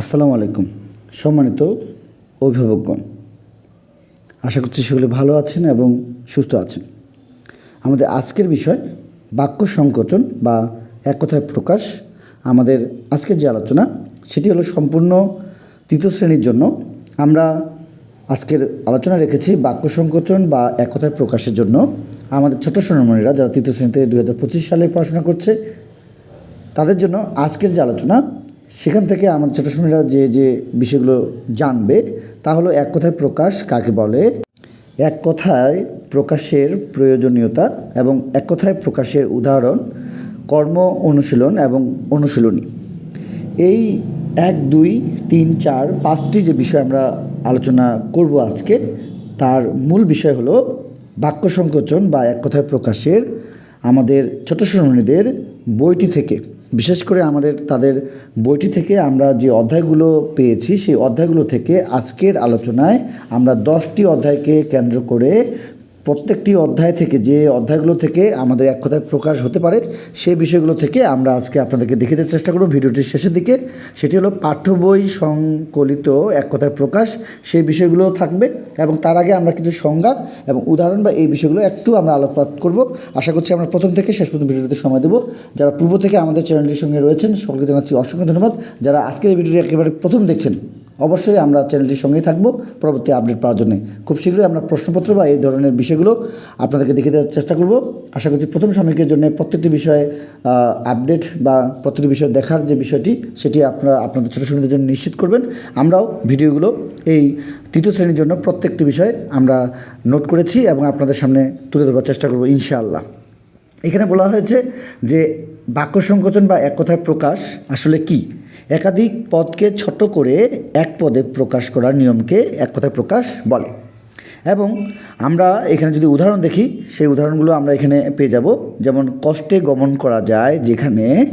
আসসালামু আলাইকুম। সম্মানিত অভিভাবকগণ, আশা করছি সকলে ভালো আছেন এবং সুস্থ আছেন। আমাদের আজকের বিষয় বাক্য সংকোচন বা এক কথায় প্রকাশ। আমাদের আজকের যে আলোচনা, সেটি হলো সম্পূর্ণ তৃতীয় শ্রেণির জন্য আমরা আজকের আলোচনা রেখেছি বাক্য সংকোচন বা এক কথায় প্রকাশের জন্য। আমাদের ছোট সোনামণিরা যারা তৃতীয় শ্রেণীতে দু হাজার পঁচিশ সালে পড়াশোনা করছে, তাদের জন্য আজকের যে আলোচনা সেখান থেকে আমার ছোটো শুনেরা যে যে বিষয়গুলো জানবে, তা হলো এক কথায় প্রকাশ কাকে বলে, এক কথায় প্রকাশের প্রয়োজনীয়তা এবং এক কথায় প্রকাশের উদাহরণ, কর্ম অনুশীলন এবং অনুশীলনী। এই এক, দুই, তিন, চার, পাঁচটি যে বিষয় আমরা আলোচনা করব আজকে, তার মূল বিষয় হলো বাক্য সংকোচন বা এক কথায় প্রকাশের আমাদের ছোট শ্রেণীদের বইটি থেকে। বিশেষ করে আমাদের, তাদের বইটি থেকে আমরা যে অধ্যায়গুলো পেয়েছি, সেই অধ্যায়গুলো থেকে আজকের আলোচনায় আমরা দশটি অধ্যায়কে কেন্দ্র করে প্রত্যেকটি অধ্যায় থেকে, যে অধ্যায়গুলো থেকে আমাদের এক কথায় প্রকাশ হতে পারে সেই বিষয়গুলো থেকে আমরা আজকে আপনাদেরকে দেখিতে চেষ্টা করব ভিডিওটির শেষের দিকে। সেটি হলো পাঠ্য বই সংকলিত এক কথায় প্রকাশ, সেই বিষয়গুলো থাকবে এবং তার আগে আমরা কিছু সংজ্ঞা এবং উদাহরণ বা এই বিষয়গুলো একটু আমরা আলোকপাত করব। আশা করছি আমরা প্রথম থেকে শেষ পর্যন্ত ভিডিওটিতে সময় দেবো। যারা পূর্ব থেকে আমাদের চ্যানেলটির সঙ্গে রয়েছেন, সকলকে জানাচ্ছি অসংখ্য ধন্যবাদ। যারা আজকের এই ভিডিওটি একেবারে প্রথম দেখছেন অবশ্যই আমরা চ্যানেলটির সঙ্গেই থাকব। পরবর্তী আপডেট পাওয়ার জন্য খুব শীঘ্রই আমরা প্রশ্নপত্র বা এই ধরনের বিষয়গুলো আপনাদেরকে দেখে দেওয়ার চেষ্টা করব। আশা করছি প্রথম সাময়িকের জন্য প্রত্যেকটি বিষয়ে আপডেট বা প্রত্যেকটি বিষয় দেখার যে বিষয়টি, সেটি আপনারা আপনাদের ছোটো ছোটোদের জন্য নিশ্চিত করবেন। আমরাও ভিডিওগুলো এই তৃতীয় শ্রেণির জন্য প্রত্যেকটি বিষয় আমরা নোট করেছি এবং আপনাদের সামনে তুলে ধরবার চেষ্টা করব ইনশাআল্লাহ। এখানে বলা হয়েছে যে বাক্য সংকোচন বা এক কথায় প্রকাশ আসলে কি? একাধিক পদকে ছোট করে এক পদে প্রকাশ করার নিয়মকে এক কথায় প্রকাশ বলে। এবং আমরা এখানে যদি উদাহরণ দেখি, সেই উদাহরণগুলো আমরা এখানে পেয়ে যাব। যেমন, কষ্টে গমন করা যায়, যেখানে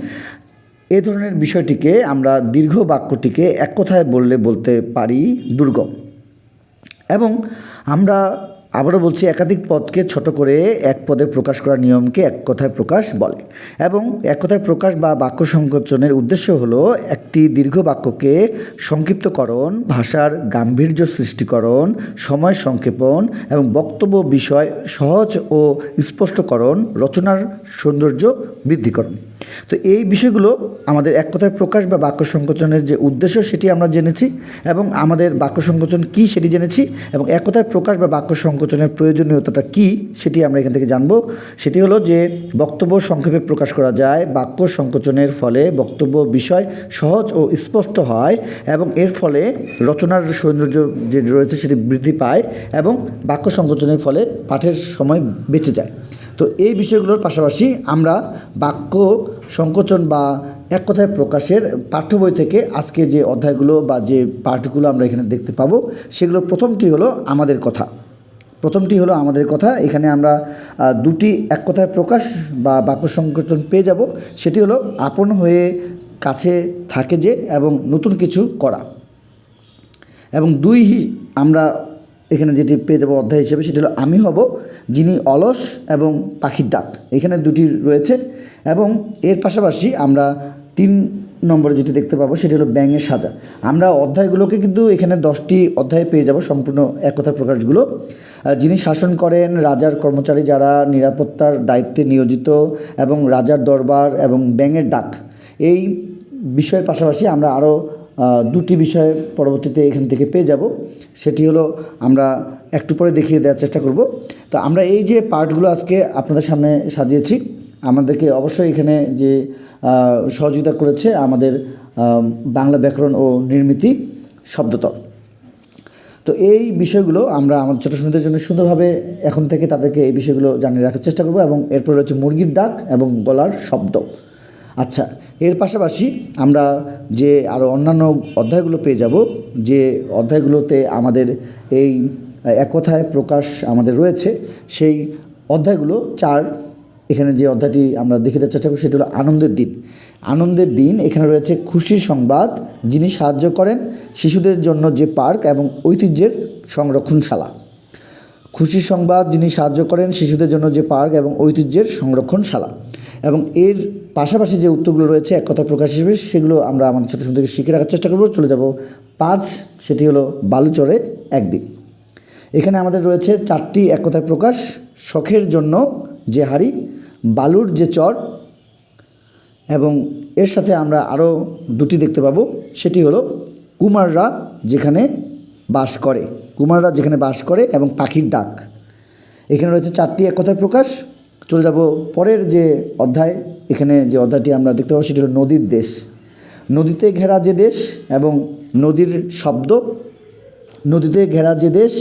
এ ধরনের বিষয়টিকে আমরা দীর্ঘ বাক্যটিকে এক কথায় বললে বলতে পারি দুর্গম। এবং আমরা আবারও বলছি, একাধিক পদকে ছোট করে এক পদে প্রকাশ করার নিয়মকে এক কথায় প্রকাশ বলে এবং এক কথায় প্রকাশ বা বাক্য সংকোচনের উদ্দেশ্য হলো একটি দীর্ঘ বাক্যকে সংক্ষিপ্তকরণ, ভাষার গাম্ভীর্য সৃষ্টিকরণ, সময় সংক্ষেপণ এবং বক্তব্য বিষয় সহজ ও স্পষ্টকরণ, রচনার সৌন্দর্য বৃদ্ধিকরণ। তো এই বিষয়গুলো আমাদের এক কথায় প্রকাশ বা বাক্য সংকোচনের যে উদ্দেশ্য সেটি আমরা জেনেছি এবং আমাদের বাক্য সংকোচন কী সেটি জেনেছি এবং এক কথায় প্রকাশ বা বাক্য সংকোচনের প্রয়োজনীয়তাটা কী সেটি আমরা এখান থেকে জানব। সেটি হলো যে বক্তব্য সংক্ষেপে প্রকাশ করা যায়, বাক্য সংকোচনের ফলে বক্তব্য বিষয় সহজ ও স্পষ্ট হয় এবং এর ফলে রচনার সৌন্দর্য যে রয়েছে সেটি বৃদ্ধি পায় এবং বাক্য সংকোচনের ফলে পাঠের সময় বেঁচে যায়। তো এই বিষয়গুলোর পাশাপাশি আমরা বাক্য সংকোচন বা এক কথায় প্রকাশের পাঠ্য বই থেকে আজকে যে অধ্যায়গুলো বা যে পাঠগুলো আমরা এখানে দেখতে পাবো, সেগুলো প্রথমটি হলো আমাদের কথা। প্রথমটি হলো আমাদের কথা। এখানে আমরা দুটি এক কথায় প্রকাশ বা বাক্য সংকোচন পেয়ে যাব। সেটি হলো আপন হয়ে কাছে থাকে যে এবং নতুন কিছু করা। এবং দুই আমরা এখানে যেটি পেয়ে যাব অধ্যায় হিসেবে, সেটি হলো, আমি হব যিনি অলস এবং পাখির ডাক। এখানে দুটি রয়েছে, এবং এর পাশাপাশি আমরা তিন নম্বরে যেটি দেখতে পাবো, সেটি হলো, ব্যাঙের সাজা। আমরা অধ্যায়গুলোকে কিন্তু এখানে দশটি অধ্যায় পেয়ে যাব, সম্পূর্ণ একতা প্রকাশগুলো। যিনি শাসন করেন, রাজার কর্মচারী যারা, নিরাপত্তার দায়িত্বে নিয়োজিত এবং রাজার দরবার এবং ব্যাঙের ডাক। এই বিষয়ের পাশাপাশি আমরা আরও দুটি বিষয় পরবর্তীতে এখান থেকে পেয়ে যাব। সেটি হলো আমরা একটু পরে দেখিয়ে দেওয়ার চেষ্টা করব। তো আমরা এই যে পার্টগুলো আজকে আপনাদের সামনে সাজিয়েছি, আমাদেরকে অবশ্যই এখানে যে সহযোগিতা করেছে আমাদের বাংলা ব্যাকরণ ও নির্মিতি শব্দতর তো এই বিষয়গুলো আমরা আমাদের ছোটো শ্রমিকদের জন্য সুন্দরভাবে এখন থেকে তাদেরকে এই বিষয়গুলো জানিয়ে রাখার চেষ্টা করব এবং এরপর রয়েছে মুরগির ডাক এবং গলার শব্দ। আচ্ছা এর পাশাপাশি আমরা যে আরও অন্যান্য অধ্যায়গুলো পেয়ে যাব, যে অধ্যায়গুলোতে আমাদের এই এক কথায় প্রকাশ আমাদের রয়েছে, সেই অধ্যায়গুলো চার, এখানে যে অধ্যায়টি আমরা দেখে দেওয়ার চেষ্টা করি সেটি হলো আনন্দের দিন। আনন্দের দিন, এখানে রয়েছে খুশির সংবাদ, যিনি সাহায্য করেন শিশুদের জন্য যে পার্ক এবং ঐতিহ্যের সংরক্ষণশালা। খুশির সংবাদ, যিনি সাহায্য করেন শিশুদের জন্য যে পার্ক এবং ঐতিহ্যের সংরক্ষণশালা। এবং এর পাশাপাশি যে উত্তরগুলো রয়েছে, এক কথায় প্রকাশ হিসেবে, সেগুলো আমরা আমাদের ছোটো ছোটো থেকে শিখে রাখার চেষ্টা করব। চলে যাব পাঁচ, সেটি হলো বালুচরে একদিন। এখানে আমাদের রয়েছে চারটি এক কথায় প্রকাশ। শখের জন্য যে হাড়ি, বালুর যে চর, এবং এর সাথে আমরা আরও দুটি দেখতে পাবো। সেটি হলো কুমাররা যেখানে বাস করে, কুমাররা যেখানে বাস করে এবং পাখির ডাক। এখানে রয়েছে চারটি এক কথায় প্রকাশ। চলে যাব পরের যে অধ্যায়, এখানে যে অধ্যায়টি আমরা দেখতে পাবো, সেটি হলো নদীর দেশ। নদীতে ঘেরা যে দেশ এবং নদীর শব্দ, নদীতে ঘেরা যে দেশ,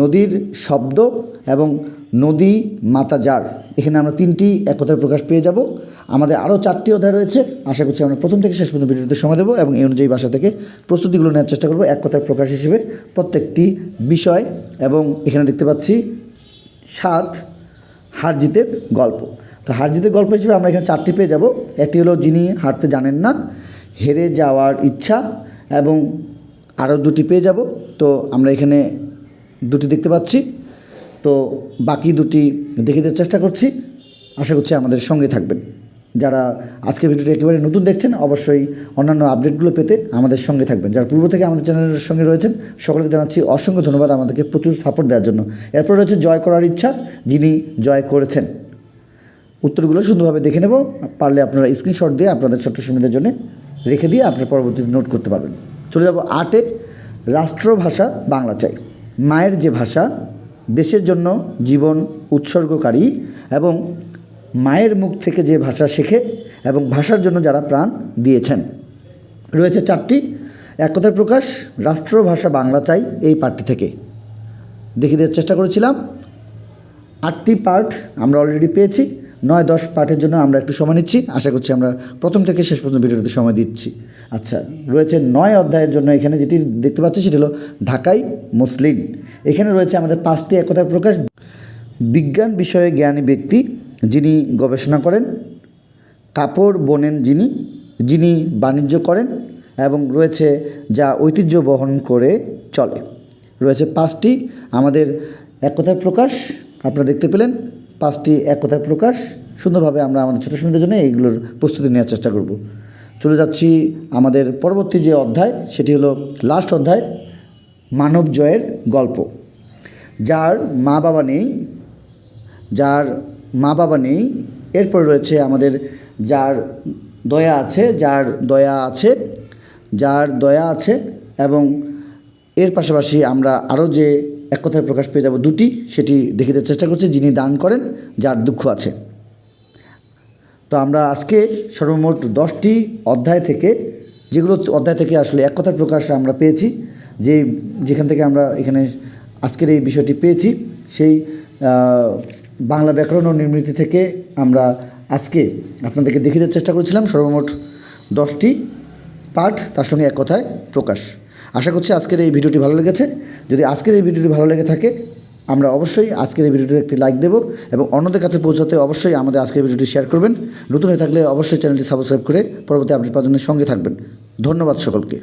নদীর শব্দ এবং নদী মাতা যার। এখানে আমরা তিনটি এক কথায় প্রকাশ পেয়ে যাব। আমাদের আরও চারটি অধ্যায় রয়েছে। আশা করছি আমরা প্রথম থেকে শেষ পর্যন্ত ভিডিওতে সময় দেবো এবং এই অনুযায়ী বাসা থেকে প্রস্তুতিগুলো নেওয়ার চেষ্টা করব। এক কথায় প্রকাশ হিসেবে প্রত্যেকটি বিষয় এবং এখানে দেখতে পাচ্ছি সাত হার জিতের গল্প। তো হার জিতের গল্প হিসেবে আমরা এখানে চারটি পেয়ে যাব। একটি হলো যিনি হারতে জানেন না, হেরে যাওয়ার ইচ্ছা এবং আরও দুটি পেয়ে যাব। তো আমরা এখানে দুটি দেখতে পাচ্ছি। তো বাকি দুটি দেখে দেওয়ার চেষ্টা করছি। আশা করছি আমাদের সঙ্গে থাকবেন। যারা আজকের ভিডিওটি একেবারে নতুন দেখছেন, অবশ্যই অন্যান্য আপডেটগুলো পেতে আমাদের সঙ্গে থাকবেন। যারা পূর্ব থেকে আমাদের চ্যানেলের সঙ্গে রয়েছেন, সকলকে জানাচ্ছি অসংখ্য ধন্যবাদ আমাদেরকে প্রচুর সাপোর্ট দেওয়ার জন্য। এরপর রয়েছে জয় করার ইচ্ছা, যিনি জয় করেছেন। উত্তরগুলো সুন্দরভাবে দেখে নেব। পারলে আপনারা স্ক্রিনশট দিয়ে আপনাদের ছোট্ট সুবিধার জন্য রেখে দিয়ে আপনার পরবর্তীতে নোট করতে পারবেন। চলে যাব আটে রাষ্ট্রভাষা বাংলা চাই। মায়ের যে ভাষা, দেশের জন্য জীবন উৎসর্গকারী এবং মায়ের মুখ থেকে যে ভাষা শেখে এবং ভাষার জন্য যারা প্রাণ দিয়েছেন। রয়েছে চারটি। এক কথায় প্রকাশ, রাষ্ট্রভাষা বাংলা চাই এই পাঠটি থেকে। দেখিয়ে দেওয়ার চেষ্টা করেছিলাম। আটটি পার্ট আমরা অলরেডি পেয়েছি। নয়, দশ পার্টের জন্য আমরা একটু সময় নিচ্ছি। আশা করছি আমরা প্রথম থেকে শেষ পর্যন্ত ভিডিওতে সময় দিচ্ছি। আচ্ছা রয়েছে নয় অধ্যায়ের জন্য এখানে যেটি দেখতে পাচ্ছি সেটি হলো ঢাকাই মুসলিম এখানে রয়েছে আমাদের পাঁচটি একতার প্রকাশ। বিজ্ঞান বিষয়ে জ্ঞানী ব্যক্তি যিনি গবেষণা করেন, কাপড় বোনেন যিনি যিনি বাণিজ্য করেন এবং রয়েছে যা ঐতিহ্য বহন করে চলে। রয়েছে পাঁচটি, আমাদের এক প্রকাশ, আপনারা দেখতে পেলেন, পাঁচটি এক প্রকাশ। সুন্দরভাবে আমরা আমাদের ছোটো সুন্দর জন্য এইগুলোর প্রস্তুতি নেওয়ার চেষ্টা করব। চলে যাচ্ছি আমাদের পরবর্তী যে অধ্যায়, সেটি হলো লাস্ট অধ্যায়, মানব জয়ের গল্প। যার মা বাবা নেই, যার মা বাবা নেই। এরপর রয়েছে আমাদের যার দয়া আছে, যার দয়া আছে, যার দয়া আছে এবং এর পাশাপাশি আমরা আরও যে এক কথায় প্রকাশ পেয়ে যাব দুটি, সেটি দেখে দেওয়ার চেষ্টা করছি যিনি দান করেন, যার দুঃখ আছে। তো আমরা আজকে সর্বমোট দশটি অধ্যায় থেকে, যেগুলো অধ্যায় থেকে আসলে এক কথার প্রকাশ আমরা পেয়েছি, যে যেখান থেকে আমরা এখানে আজকের এই বিষয়টি পেয়েছি, সেই বাংলা ব্যাকরণ ও নির্মিতি থেকে আমরা আজকে আপনাদেরকে দেখিয়ে চেষ্টা করেছিলাম সর্বমোট দশটি পাঠ, তার সঙ্গে এক কথায় প্রকাশ। আশা করছি আজকের এই ভিডিওটি ভালো লেগেছে। যদি আজকের এই ভিডিওটি ভালো লেগে থাকে, আমরা অবশ্যই আজকের এই ভিডিওটিতে একটি লাইক দেবো এবং অন্যদের কাছে পৌঁছাতে অবশ্যই আমাদের আজকের ভিডিওটি শেয়ার করবেন। নতুন হয়ে থাকলে অবশ্যই চ্যানেলটি সাবস্ক্রাইব করে পরবর্তী আপডেট পাওয়ার জন্য সঙ্গে থাকবেন। ধন্যবাদ সকলকে।